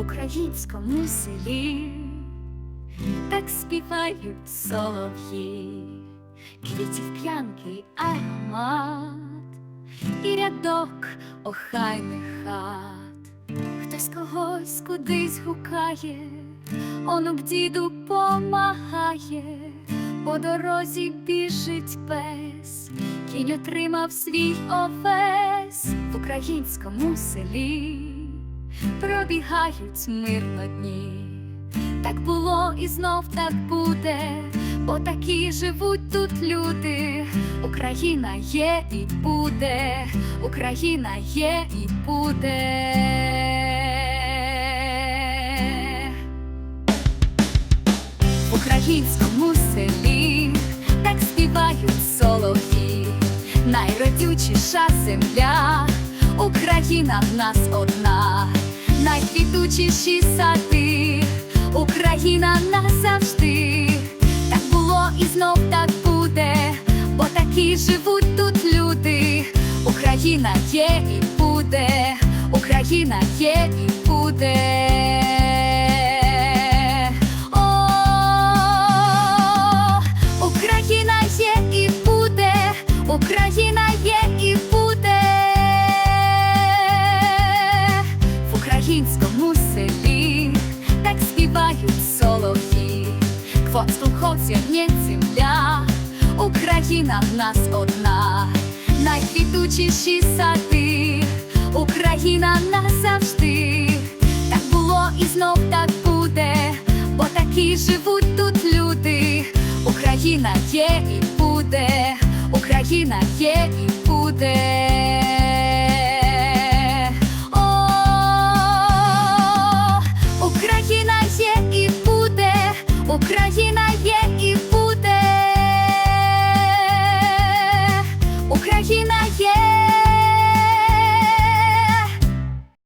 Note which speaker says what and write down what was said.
Speaker 1: українському селі, так співають солов'ї, квітів п'янкий аромат і рядок охайних хат. Хтось когось кудись гукає, онук діду помагає, по дорозі біжить пес, кінь отримав свій овес в українському селі, пробігають мирно дні. Так було і знов так буде, бо такі живуть тут люди. Україна є і буде, Україна є і буде. В українському селі так співають солов'ї, найродючіша земля, Україна в нас одна, найквітучіші сади, Україна назавжди, так було і знов так буде, бо такі живуть тут люди. Україна є і буде, Україна є і буде. Українському селі так співають солов'ї, Квоцтвом хоця земля, Україна в нас одна, найквітучіші сади, Україна назавжди, так було і знов так буде, бо такі живуть тут люди. Україна є і буде, Україна є і буде. Україна є і буде, Україна є і буде, Україна є.